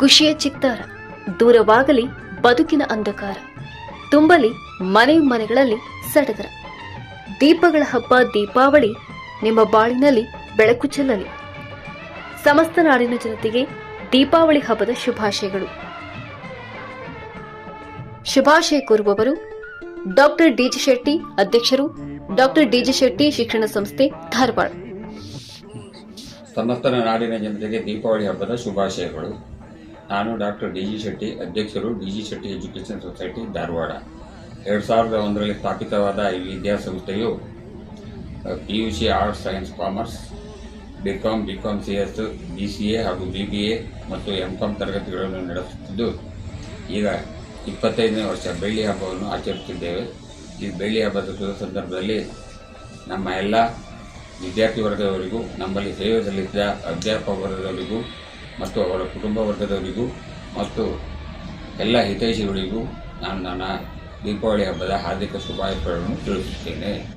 ಖುಷಿಯ ಚಿತ್ತಾರ, ದೂರವಾಗಲಿ ಬದುಕಿನ ಅಂಧಕಾರ, ತುಂಬಲಿ ಮನೆ ಮನೆಗಳಲ್ಲಿ ಸಡಗರ. ದೀಪಗಳ ಹಬ್ಬ ದೀಪಾವಳಿ ನಿಮ್ಮ ಬಾಳಿನಲ್ಲಿ ಬೆಳಕು ಚೆಲ್ಲಲಿ. ಸಮಸ್ತ ನಾಡಿನ ಜನತೆಗೆ ದೀಪಾವಳಿ ಹಬ್ಬದ ಶುಭಾಶಯಗಳು. ಶುಭಾಶಯ ಕೋರುವವರು ಡಾಕ್ಟರ್ ಡಿಜಿ ಶೆಟ್ಟಿ ಅಧ್ಯಕ್ಷರು, ಡಾಕ್ಟರ್ ಡಿಜಿ ಶೆಟ್ಟಿ ಶಿಕ್ಷಣ ಸಂಸ್ಥೆ ಧಾರವಾಡ. ಸಮಸ್ತ ನಾಡಿನ ಜನತೆಗೆ ದೀಪಾವಳಿ ಹಬ್ಬದ ಶುಭಾಶಯಗಳು. ನಾನು ಡಾಕ್ಟರ್ ಡಿ ಜಿ ಶೆಟ್ಟಿ, ಅಧ್ಯಕ್ಷರು D G Shetty education society Dharwad. ಎರಡು ಸಾವಿರದ ಒಂದರಲ್ಲಿ ಸ್ಥಾಪಿತವಾದ ಈ ವಿದ್ಯಾಸಂಸ್ಥೆಯು P U C arts science commerce B com B com C S, B C A ಹಾಗೂ ಬಿ ಬಿ ಎ ಮತ್ತು ಎಂ ಕಾಮ್ ತರಗತಿಗಳನ್ನು ನಡೆಸುತ್ತಿದ್ದು, ಈಗ ಇಪ್ಪತ್ತೈದನೇ ವರ್ಷ ಬೆಳ್ಳಿ ಹಬ್ಬವನ್ನು ಆಚರಿಸುತ್ತಿದ್ದೇವೆ. ಈ ಬೆಳ್ಳಿ ಹಬ್ಬದ ಸಂದರ್ಭದಲ್ಲಿ ನಮ್ಮ ಎಲ್ಲ ವಿದ್ಯಾರ್ಥಿ ವರ್ಗದವರಿಗೂ, ನಮ್ಮಲ್ಲಿ ಸೇವೆ ಸಲ್ಲಿಸಿದ ಅಧ್ಯಾಪಕ ವರ್ಗದವರಿಗೂ ಮತ್ತು ಅವರ ಕುಟುಂಬ ವರ್ಗದವರಿಗೂ ಮತ್ತು ಎಲ್ಲ ಹಿತೈಷಿಗಳಿಗೂ ನಾನು ನನ್ನ ದೀಪಾವಳಿ ಹಬ್ಬದ ಹಾರ್ದಿಕ ಶುಭಾಶಯಗಳನ್ನು ತಿಳಿಸುತ್ತೇನೆ.